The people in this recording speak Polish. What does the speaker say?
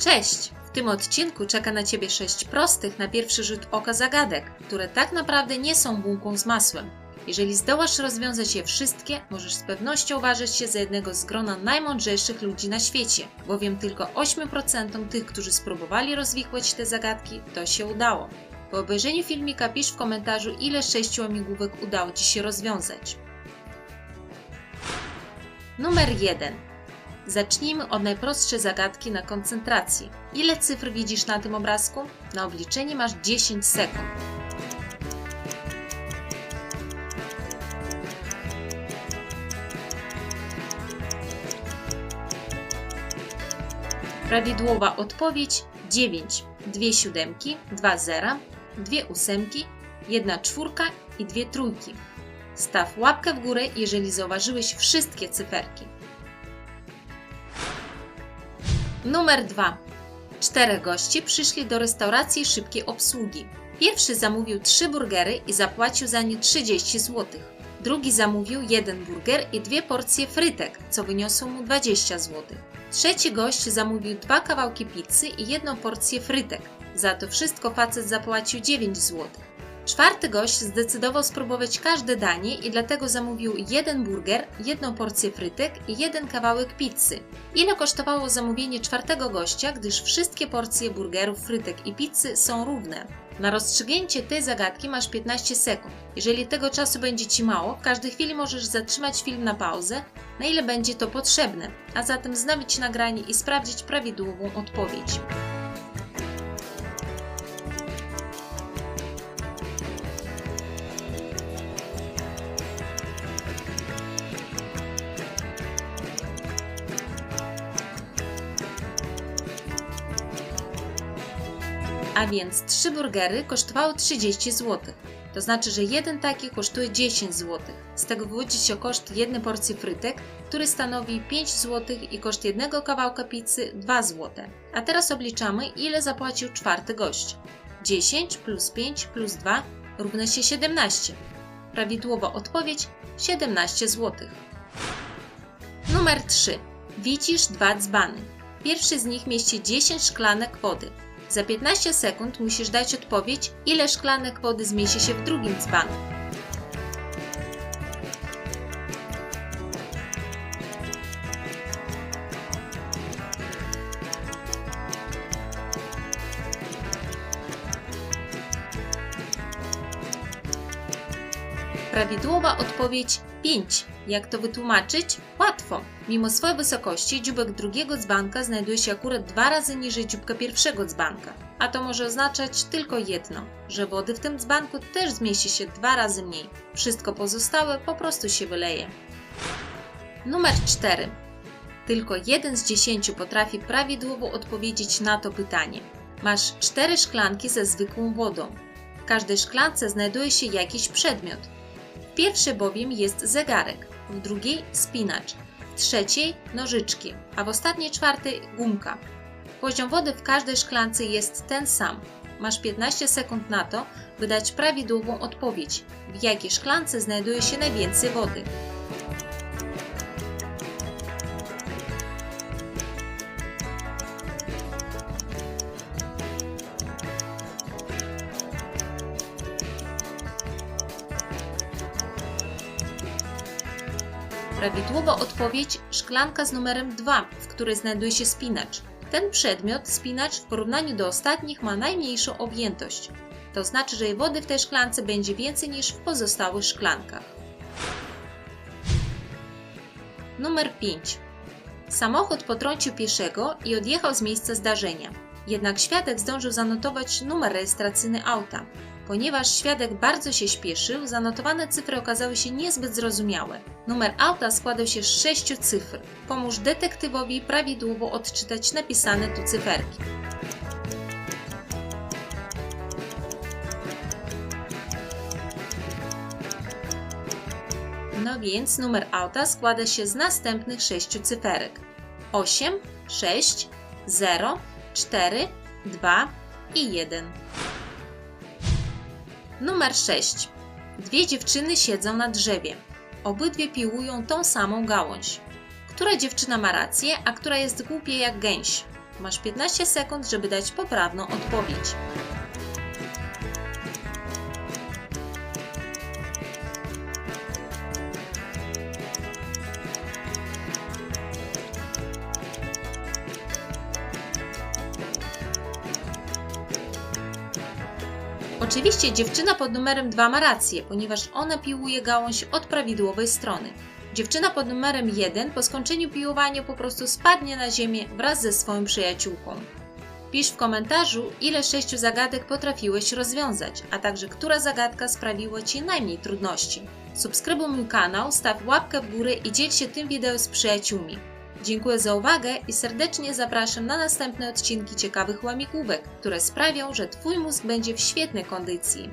Cześć! W tym odcinku czeka na Ciebie sześć prostych na pierwszy rzut oka zagadek, które tak naprawdę nie są bułką z masłem. Jeżeli zdołasz rozwiązać je wszystkie, możesz z pewnością uważać się za jednego z grona najmądrzejszych ludzi na świecie, bowiem tylko 8% tych, którzy spróbowali rozwikłać te zagadki, to się udało. Po obejrzeniu filmika pisz w komentarzu, ile sześciu łamigłówek udało Ci się rozwiązać. Numer 1. Zacznijmy od najprostszej zagadki na koncentracji. Ile cyfr widzisz na tym obrazku? Na obliczenie masz 10 sekund. Prawidłowa odpowiedź 9, dwie siódemki, dwa zera, dwie ósemki, jedna czwórka i dwie trójki. Staw łapkę w górę, jeżeli zauważyłeś wszystkie cyferki. Numer 2. Czterech gości przyszli do restauracji szybkiej obsługi. Pierwszy zamówił trzy burgery i zapłacił za nie 30 zł. Drugi zamówił jeden burger i dwie porcje frytek, co wyniosło mu 20 zł. Trzeci gość zamówił dwa kawałki pizzy i jedną porcję frytek. Za to wszystko facet zapłacił 9 zł. Czwarty gość zdecydował spróbować każde danie i dlatego zamówił jeden burger, jedną porcję frytek i jeden kawałek pizzy. Ile kosztowało zamówienie czwartego gościa, gdyż wszystkie porcje burgerów, frytek i pizzy są równe? Na rozstrzygnięcie tej zagadki masz 15 sekund. Jeżeli tego czasu będzie Ci mało, w każdej chwili możesz zatrzymać film na pauzę, na ile będzie to potrzebne, a zatem wznowić nagranie i sprawdzić prawidłową odpowiedź. A więc 3 burgery kosztowały 30 zł. To znaczy, że jeden taki kosztuje 10 zł. Z tego wywodzi się koszt jednej porcji frytek, który stanowi 5 zł i koszt jednego kawałka pizzy 2 zł. A teraz obliczamy, ile zapłacił czwarty gość. 10 plus 5 plus 2 równa się 17. Prawidłowa odpowiedź 17 zł. Numer 3. Widzisz dwa dzbany. Pierwszy z nich mieści 10 szklanek wody. Za 15 sekund musisz dać odpowiedź, ile szklanek wody zmieści się w drugim dzbanu. Prawidłowa odpowiedź 5. Jak to wytłumaczyć? Łatwo. Mimo swojej wysokości dziubek drugiego dzbanka znajduje się akurat dwa razy niżej dzióbka pierwszego dzbanka. A to może oznaczać tylko jedno, że wody w tym dzbanku też zmieści się dwa razy mniej. Wszystko pozostałe po prostu się wyleje. Numer 4. Tylko jeden z dziesięciu potrafi prawidłowo odpowiedzieć na to pytanie. Masz cztery szklanki ze zwykłą wodą. W każdej szklance znajduje się jakiś przedmiot. W pierwszej bowiem jest zegarek, w drugiej spinacz, w trzeciej nożyczki, a w ostatniej czwartej gumka. Poziom wody w każdej szklance jest ten sam. Masz 15 sekund na to, by dać prawidłową odpowiedź, w jakiej szklance znajduje się najwięcej wody. Prawidłowa odpowiedź szklanka z numerem 2, w której znajduje się spinacz. Ten przedmiot, spinacz, w porównaniu do ostatnich ma najmniejszą objętość. To znaczy, że jej wody w tej szklance będzie więcej niż w pozostałych szklankach. Numer 5. Samochód potrącił pieszego i odjechał z miejsca zdarzenia. Jednak świadek zdążył zanotować numer rejestracyjny auta. Ponieważ świadek bardzo się śpieszył, zanotowane cyfry okazały się niezbyt zrozumiałe. Numer auta składał się z sześciu cyfr. Pomóż detektywowi prawidłowo odczytać napisane tu cyferki. No więc numer auta składa się z następnych sześciu cyferek. 8, 6, 0, 4, 2 i 1. Numer 6. Dwie dziewczyny siedzą na drzewie. Obydwie piłują tą samą gałąź. Która dziewczyna ma rację, a która jest głupia jak gęś? Masz 15 sekund, żeby dać poprawną odpowiedź. Oczywiście dziewczyna pod numerem 2 ma rację, ponieważ ona piłuje gałąź od prawidłowej strony. Dziewczyna pod numerem 1 po skończeniu piłowania po prostu spadnie na ziemię wraz ze swoją przyjaciółką. Pisz w komentarzu, ile sześciu zagadek potrafiłeś rozwiązać, a także która zagadka sprawiła Ci najmniej trudności. Subskrybuj mój kanał, staw łapkę w górę i dziel się tym wideo z przyjaciółmi. Dziękuję za uwagę i serdecznie zapraszam na następne odcinki ciekawych łamigłówek, które sprawią, że Twój mózg będzie w świetnej kondycji.